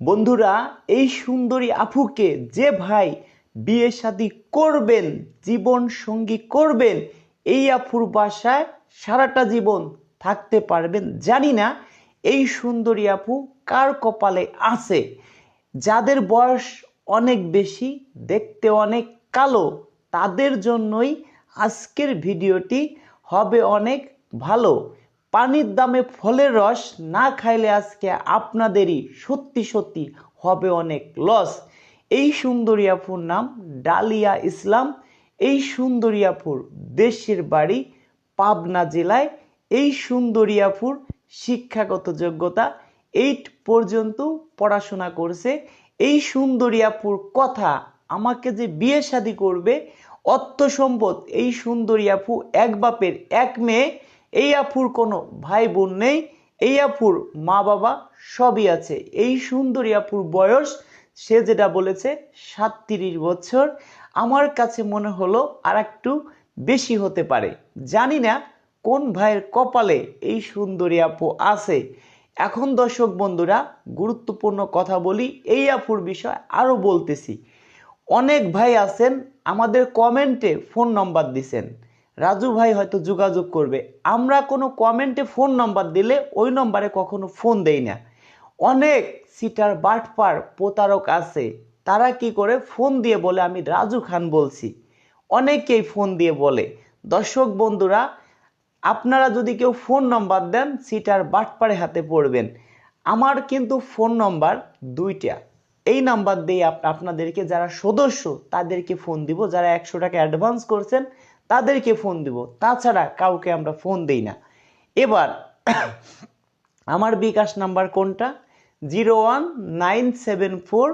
বন্ধুরা, এই সুন্দরী আফুকে যে ভাই বিয়ে শাদী করবেন, জীবন সঙ্গী করবেন, এই আফুর বাসায় সারাটা জীবন থাকতে পারবেন, জানি না এই সুন্দরী আপু কার কপালে আছে। যাদের বয়স অনেক বেশি, দেখতে অনেক কালো, তাদের জন্যই আজকের ভিডিওটি হবে অনেক ভালো। পানির দামে ফলের রস না খাইলে আজকে আপনাদেরই সত্যি সত্যি হবে অনেক লস এই সুন্দরী আপুর নাম ডালিয়া ইসলাম, এই সুন্দরী আপুর দেশের বাড়ি পাবনা জেলায়, এই সুন্দরী আপুর শিক্ষাগত যোগ্যতা এইট পর্যন্ত পড়াশোনা করছে। এই সুন্দরী আপুর কথা আমাকে যে বিয়ে শাদি করবে, অর্থ সম্পদ এই সুন্দরী আপু এক বাপের এক মেয়ে এই আপুর কোনো ভাই বোন নেই, এই আপুর মা বাবা সবই আছে। এই সুন্দরী আপুর বয়স, সে যেটা বলেছে, সাতত্রিশ বছর। আমার কাছে মনে হলো আর একটু বেশি হতে পারে। জানি না কোন ভাইয়ের কপালে এই সুন্দরী আপু আছে। এখন দর্শক বন্ধুরা, গুরুত্বপূর্ণ কথা বলি, এই আপুর বিষয় আরও বলতেছি। অনেক ভাই আছেন, আমাদের কমেন্টে ফোন নম্বর দিছেন। রাজু ভাই হয়তো যোগাযোগ করবে। আমরা কোনো কমেন্টে ফোন নম্বর দিলে ওই নম্বরে কখনো ফোন দেই না। অনেক সিটার বাটপার, প্রতারক আছে। তারা কি করে? ফোন দিয়ে বলে, আমি রাজু খান বলছি। অনেকেই ফোন দিয়ে বলে। দর্শক বন্ধুরা, আপনারা যদি কেউ ফোন নম্বর দেন সিটার বাটপারে হাতে পড়বেন। আমার কিন্তু ফোন নম্বর দুইটা। এই নাম্বার দিয়ে আপ- আপনাদেরকে যারা সদস্য, তাদেরকে ফোন দিব। যারা একশো টাকা অ্যাডভান্স করছেন তাদেরকে ফোন দিব। তাছাড়া কাউকে আমরা ফোন দেই না। এবার আমার বিকাশ নাম্বার কোনটা? Zero one nine seven four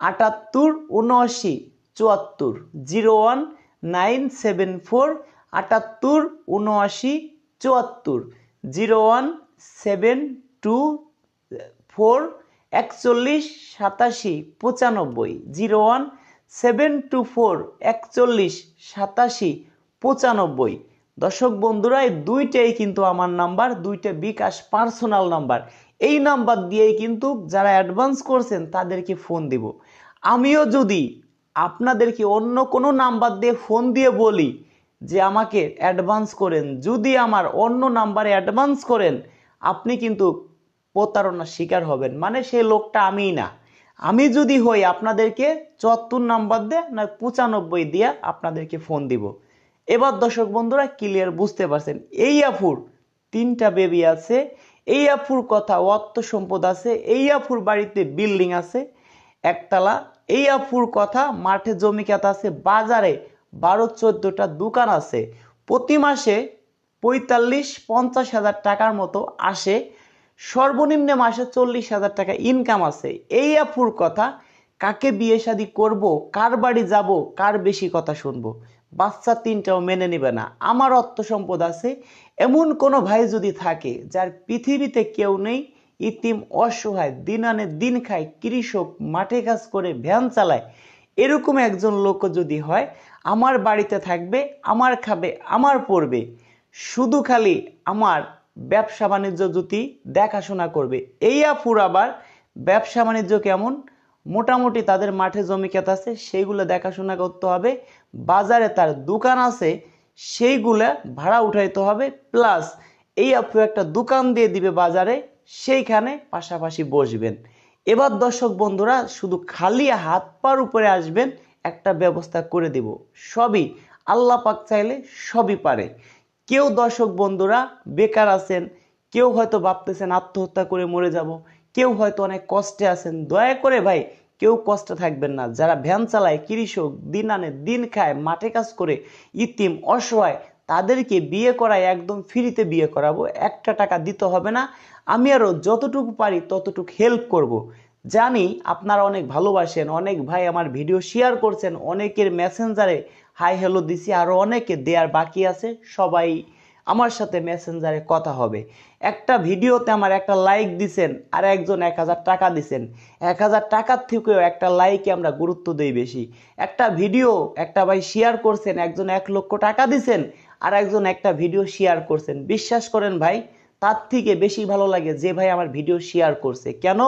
আটাত্তর উনআশি চুয়াত্তর। Zero one nine seven four আটাত্তর উনআশি চুয়াত্তর zero one seven two four একচল্লিশ, সাতাশি, পঁচানব্বই। Zero one seven two four একচল্লিশ, সাতাশি পঁচানব্বই। দর্শক বন্ধুরা, এই দুইটাই কিন্তু আমার নাম্বার, দুইটা বিকাশ পার্সোনাল নাম্বার। এই নাম্বার দিয়েই কিন্তু যারা অ্যাডভান্স করছেন, তাদেরকে ফোন দিব। আমিও যদি আপনাদেরকে অন্য কোনো নাম্বার দিয়ে ফোন দিয়ে বলি যে আমাকে অ্যাডভান্স করেন, যদি আমার অন্য নাম্বারে অ্যাডভান্স করেন, আপনি কিন্তু প্রতারণার শিকার হবেন। মানে সেই লোকটা আমিই না। আমি যদি হই, আপনাদেরকে চুয়াত্তর নাম্বার দিয়ে না পঁচানব্বই দিয়ে আপনাদেরকে ফোন দিব। এবার দর্শক বন্ধুরা ক্লিয়ার বুঝতে পারছেন, এই আফুর তিনটা বেবি আছে, এই আফুর কথা অর্থ সম্পদ আছে, এই আফুর বাড়িতে বিল্ডিং আছে, একতলা, এই আফুর কথা মাঠে জমি খেত আছে, বাজারে বারো চোদ্দোটা দোকান আছে, প্রতি মাসে পঁয়তাল্লিশ পঞ্চাশ হাজার টাকার মতো আসে, সর্বনিম্ন মাসে চল্লিশ হাজার টাকা ইনকাম আছে, এই আফুর কথা কাকে বিয়ে শাদি করব? কার বাড়ি যাব? কার বেশি কথা শুনব? বাচ্চা তিনটাও মেনে নেবে না। আমার অর্থ সম্পদ আছে। এমন কোনো ভাই যদি থাকে, যার পৃথিবীতে কেউ নেই, ইতিম অসহায়, দিন আনে দিন খায়, কৃষক, মাঠে কাজ করে, ভ্যান চালায়, এরকম একজন লোক যদি হয়, আমার বাড়িতে থাকবে, আমার খাবে, আমার পড়বে। শুধু খালি আমার ব্যবসা বাণিজ্য যদি দেখাশোনা করবে। এই আফুর আবার ব্যবসা বাণিজ্য কেমন? মোটামুটি তাদের মাঠে জমি ক্ষেত আছে, সেইগুলো দেখাশোনা করতে হবে। বাজারে তার দোকান আছে, সেইগুলা ভাড়া উঠাইতে হবে। প্লাস এই আপু একটা দোকান দিয়ে দিবে বাজারে, সেইখানে পাশাপাশি বসবেন। এবার দর্শক বন্ধুরা, শুধু খালি হাত পার উপরে আসবেন, একটা ব্যবস্থা করে দেব। সবই আল্লাহ পাক চাইলে সবই পারে। কেউ দর্শক বন্ধুরা বেকার আছেন, কেউ হয়তো ভাবতেছেন আত্মহত্যা করে মরে যাব কেউ হয়তো অনেক কষ্টে আছেন, দয়া করে ভাই, কেউ কষ্টে থাকবেন না। যারা ভ্যান চালায়, কৃষক, দিন আনে, দিন খায়, মাঠে কাজ করে, ইতিম, অসহায়, তাদেরকে বিয়ে করায় একদম ফ্রিতে বিয়ে করাবো। একটা টাকা দিতে হবে না। আমি আরও যতটুকু পারি, ততটুকু হেল্প করব। জানি আপনারা অনেক ভালোবাসেন, অনেক ভাই আমার ভিডিও শেয়ার করছেন, অনেকের মেসেঞ্জারে হাই হ্যালো দিছি আরও অনেকে দেয়ার বাকি আছে। সবাই আমার সাথে মেসেঞ্জারে কথা হবে। একটা ভিডিওতে আমার একটা লাইক দিছেন, আর একজন এক হাজার টাকা দিছেন। এক হাজার টাকার থেকেও একটা লাইকে আমরা গুরুত্ব দিই বেশি। একটা ভিডিও একটা ভাই শেয়ার করছেন, একজন এক লক্ষ টাকা দিছেন, আর একজন একটা ভিডিও শেয়ার করছেন। বিশ্বাস করেন ভাই, তার থেকে বেশি ভালো লাগে যে ভাই আমার ভিডিও শেয়ার করছে। কেন?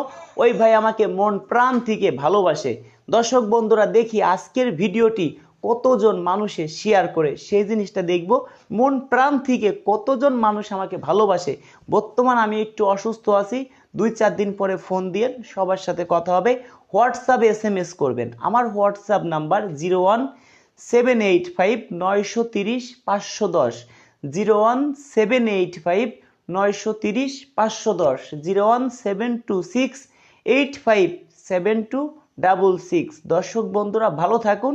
ওই ভাই আমাকে মন প্রাণ থেকে ভালোবাসে। দর্শক বন্ধুরা, দেখি আজকের ভিডিওটি কতজন মানুষে শেয়ার করে, সেই জিনিসটা দেখব। মন প্রাণ থেকে কতজন মানুষ আমাকে ভালোবাসে। বর্তমান আমি একটু অসুস্থ আছি, দুই চার দিন পরে ফোন দিয়ে সবার সাথে কথা হবে। হোয়াটসঅ্যাপে এস এম এস করবেন। আমার WhatsApp number zero one seven eight five নয়শো তিরিশ পাঁচশো দশ zero one seven eight five নয়শো তিরিশ পাঁচশো দশ zero one seven two six eight five seven two double six দর্শক বন্ধুরা, ভালো থাকুন।